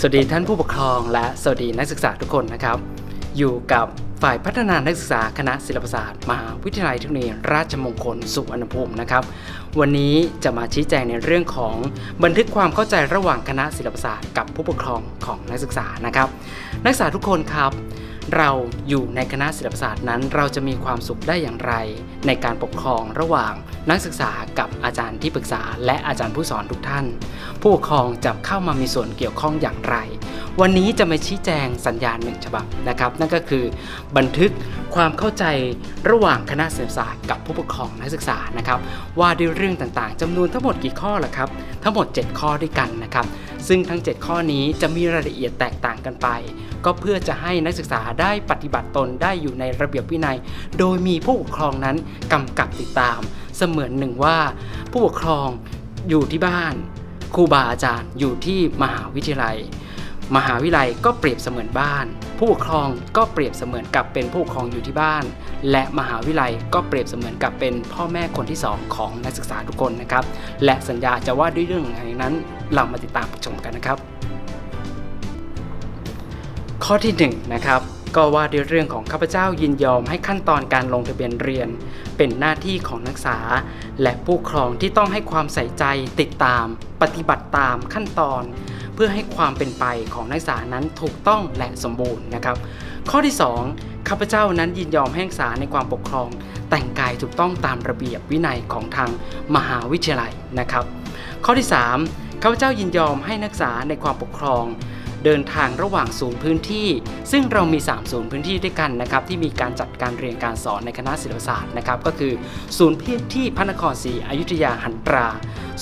สวัสดีท่านผู้ปกครองและสวัสดีนักศึกษาทุกคนนะครับ อยู่กับฝ่ายพัฒนานักศึกษาคณะศิลปศาสตร์มหาวิทยาลัยเทคโนโลยีราชมงคลสุวรรณภูมินะครับ วันนี้จะมาชี้แจงในเรื่องของบันทึกความเข้าใจระหว่างคณะศิลปศาสตร์กับผู้ปกครองของนักศึกษานะครับ นักศึกษาทุกคนครับ เราอยู่ในคณะศิลปศาสตร์นั้น เราจะมีความสุขได้อย่างไร ในการปกครองระหว่างนักศึกษากับอาจารย์ที่ปรึกษา และอาจารย์ผู้สอนทุกท่าน ผู้ปกครองจะเข้ามามีส่วนเกี่ยวข้องอย่างไร วันนี้จะมาชี้แจงสัญญาณหนึ่งฉบับนะครับ นั่นก็คือบันทึกความเข้าใจระหว่างคณะศิลปศาสตร์กับผู้ปกครองนักศึกษานะครับว่าด้วยเรื่องต่างๆจำนวนทั้งหมดกี่ข้อล่ะครับ ทั้งหมด 7 ข้อด้วยกันนะครับ ซึ่งทั้ง 7 ข้อนี้จะมีรายละเอียดแตกต่างกันไป ก็เพื่อจะให้นักศึกษาได้ปฏิบัติตนได้อยู่ในระเบียบวินัย โดยมีผู้ปกครองนั้นกำกับติดตาม เสมือนหนึ่งว่า ผู้ปกครองอยู่ที่บ้านครูบาอาจารย์อยู่ที่มหาวิทยาลัย มหาวิทยาลัยก็เปรียบเสมือนบ้าน ผู้ปกครองก็เปรียบเสมือนกับเป็นผู้ปกครองอยู่ที่บ้าน และมหาวิทยาลัยก็เปรียบเสมือนกับเป็นพ่อแม่คนที่สองของนักศึกษาทุกคนนะครับ และสัญญาจะว่าด้วยเรื่องไหนนั้น เรามาติดตามชมกันนะครับ ข้อที่1นงนะครับก็ว่าด้วยเรื่องของข้าพเจ้ายินยอมให้ขั้นตอนการลงทะเบียนเรียน เป็นหน้าที่ของนักศึกษา และผู้ปกครองที่ต้องให้ความใส่ใจติดตาม ปฏิบัติตามขั้นตอน พื่อให้ความเป็นไปของนักศึกษานั้นถูกต้องและสมบูรณ์นะครับ ข้อที่ 2ข้าพเจ้านั้นยินยอมให้นักศึกษาในความปกครอง แต่งกายถูกต้องตามระเบียบวินัยของทางมหาวิทยาลัยนะครับ ข้อที่ 3ข้าพเจ้ายินยอมให้นักศึกษาในความปกครอง เดินทางระหว่างศูนย์พื้นที่ ซึ่งเรามี3ศูนย์พื้นที่ด้วยกันนะครับที่มีการจัดการเรียนการสอนในคณะศิลปศาสตร์นะครับก็คือศูนย์พื้นที่พระนครศรีอยุธยาหันตรา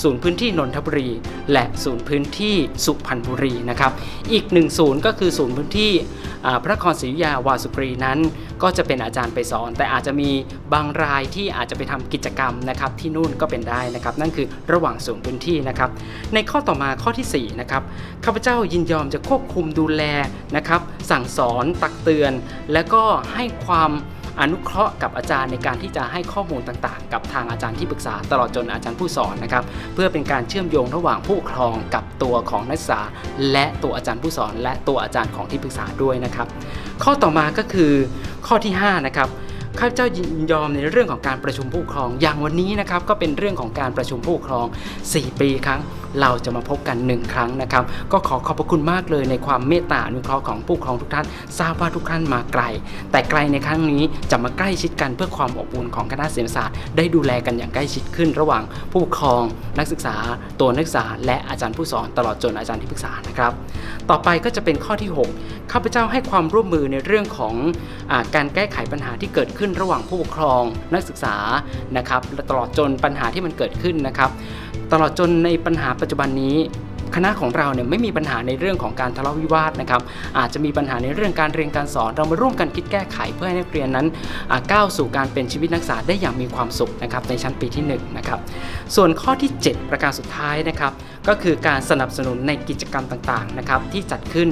ศูนย์พื้นที่นนทบุรี และศูนย์พื้นที่สุพรรณบุรีนะครับอีกหนึ่งศูนย์ก็คือศูนย์พื้นที่พระนครศรีอยุธยาวาสุกรีนั้น ก็จะเป็นอาจารย์ไปสอน แต่อาจจะมีบางรายที่อาจจะไปทำกิจกรรมนะครับที่นู่นก็เป็นได้นะครับ นั่นคือระหว่างศูนพื้นที่นะครับ ในข้อต่อมาข้อที่4นะครับข้าพเจ้ายินยอมจะควบคุมดูแลนะครับสั่งสอนตักเตือน และก็ให้ความอนุเคราะห์กับอาจารย์ในการที่จะให้ข้อมูลต่างๆ กับทางอาจารย์ที่ปรึกษาตลอดจนอาจารย์ผู้สอนนะครับ เพื่อเป็นการเชื่อมโยงระหว่างผู้ปกครองกับตัวของนักศึกษา และตัวอาจารย์ผู้สอน และตัวอาจารย์ของที่ปรึกษาด้วยนะครับ ข้อต่อมาก็คือ ข้อที่5นะครับข้าพเจ้ายินยอมในเรื่องของการประชุมผู้ครอง อย่างวันนี้นะครับก็เป็นเรื่องของการประชุมผู้ครอง 4 ปีครั้ง เราจะมาพบกัน1ครั้งนะครับ ก็ขอขอบพระคุณมากเลยในความเมตตาอนุเคราะห์ของผู้ปกครองทุกท่าน ทราบว่าทุกท่านมาไกล แต่ไกลในครั้งนี้จะมาใกล้ชิดกันเพื่อความอบอุ่นของคณะศิลปศาสตร์ ได้ดูแลกันอย่างใกล้ชิดขึ้น ระหว่างผู้ปกครองนักศึกษา ตัวนักศึกษา และอาจารย์ผู้สอนตลอดจนอาจารย์ที่ปรึกษานะครับ ต่อไปก็จะเป็นข้อที่ 6 ข้าพเจ้าให้ความร่วมมือในเรื่องของอการแก้ไขปัญหาที่เกิดขึ้นระหว่างผู้ปกครองนักศึกษานะครับตลอดจนปัญหาที่มันเกิดขึ้นนะครับ ตลอดจนในปัญหาปัจจุบันนี้คณะของเราเนี่ยไม่มีปัญหาในเรื่องของการทะเลาะวิวาทนะครับ อาจจะมีปัญหาในเรื่องการเรียนการสอนเรามาร่วมกันคิดแก้ไขเพื่อให้นักเรียนนั้นก้าวสู่การเป็นชีวิตนักศึกษาได้อย่างมีความสุขนะครับในชั้นปีที่1นงนะครับส่วนข้อที่ 7 ประการสุดท้ายนะครับ ก็คือการสนับสนุนในกิจกรรมต่างๆนะครับที่จัดขึ้น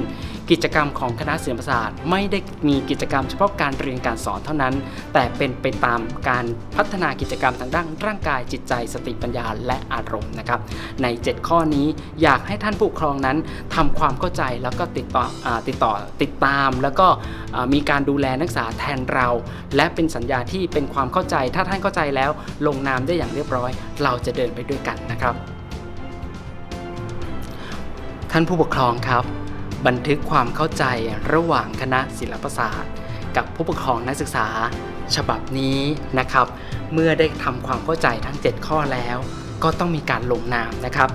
กิจกรรมของคณะศิลปศาสตร์ ไม่ได้มีกิจกรรมเฉพาะการเรียนการสอนเท่านั้น แต่เป็นไปตามการพัฒนากิจกรรมทางด้านร่างกายจิตใจ สติปัญญาและอารมณ์นะครับ ใน 7 ข้อนี้อยากให้ท่านผู้ปกครองนั้นทำความเข้าใจแล้วก็ติดต่ออติดต่อติดตาม แล้วก็มีการดูแลนักศึกษาแทนเรา และเป็นสัญญาที่เป็นความเข้าใจ ถ้าท่านเข้าใจแล้วลงนามได้อย่างเรียบร้อย เราจะเดินไปด้วยกันนะครับ ท่านผู้ปกครองครับ บันทึกความเข้าใจระหว่างคณะศิลปศาสตร์ กับผู้ปกครองนักศึกษา ฉบับนี้นะครับ เมื่อได้ทำความเข้าใจทั้ง 7 ข้อแล้ว ก็ต้องมีการลงนามนะครับ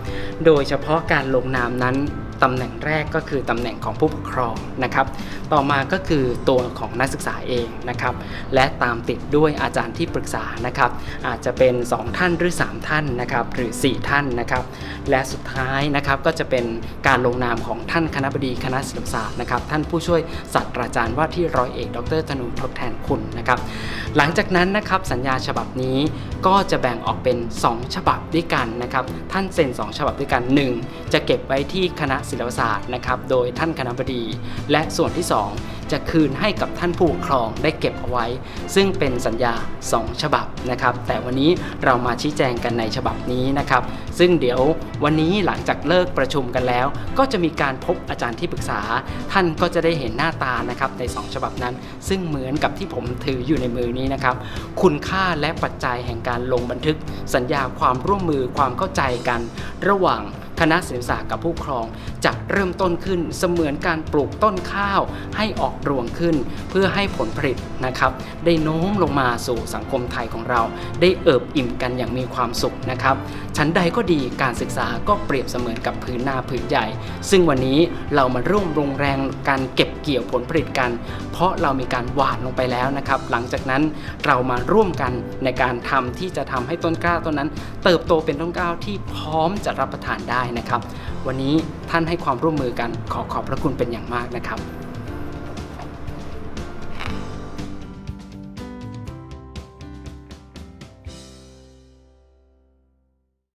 โดยเฉพาะการลงนามนั้น ตำแหน่งแรกก็คือตำแหน่งของผู้ปกครองนะครับ ต่อมาก็คือตัวของนักศึกษาเองนะครับ และตามติดด้วยอาจารย์ที่ปรึกษานะครับ อาจจะเป็น 2 ท่านหรือ 3 ท่านนะครับ หรือ 4 ท่านนะครับ และสุดท้ายนะครับก็จะเป็นการลงนามของท่านคณะบดีคณะศิลปศาสตร์นะครับ ท่านผู้ช่วยศาสตราจารย์ว่าที่ร้อยเอกดรธนูทดแทนคุณนะครับ หลังจากนั้นนะครับสัญญาฉบับนี้ก็จะแบ่งออกเป็น 2 ฉบับด้วยกันนะครับ ท่านเซ็น 2 ฉบับด้วยกัน 1 จะเก็บไว้ที่คณะศิลปศาสตร์นะครับ โดยท่านคณบดี และส่วนที่ 2 จะคืนให้กับท่านผู้ปกครองได้เก็บเอาไว้ ซึ่งเป็นสัญญา 2 ฉบับนะครับ แต่วันนี้เรามาชี้แจงกันในฉบับนี้นะครับ ซึ่งเดี๋ยววันนี้หลังจากเลิกประชุมกันแล้ว ก็จะมีการพบอาจารย์ที่ปรึกษา ท่านก็จะได้เห็นหน้าตานะครับใน 2 ฉบับนั้น ซึ่งเหมือนกับที่ผมถืออยู่ในมือนี้นะครับ คุณค่าและปัจจัยแห่งการลงบันทึก สัญญาความร่วมมือความเข้าใจกัน ระหว่าง คณะศิลปศาสตร์กับผู้ครองจะเริ่มต้นขึ้นเสมือนการปลูกต้นข้าวให้ออกรวงขึ้น เพื่อให้ผลผลิตนะครับได้โน้มลงมาสู่สังคมไทยของเรา ได้เอิบอิ่มกันอย่างมีความสุขนะครับชั้นใดก็ดีการศึกษาก็เปรียบเสมือนกับพื้นนาพื้นใหญ่ ซึ่งวันนี้เรามาร่วมลงแรงการเก็บ เกี่ยวผลผลิตกัน เพราะเรามีการหว่านลงไปแล้วนะครับ หลังจากนั้นเรามาร่วมกันในการทำที่จะทำให้ต้นกล้าต้นนั้น เติบโตเป็นต้นกล้าที่พร้อมจะรับประทานได้นะครับ วันนี้ท่านให้ความร่วมมือกันขอขอบพระคุณเป็นอย่างมากนะครับ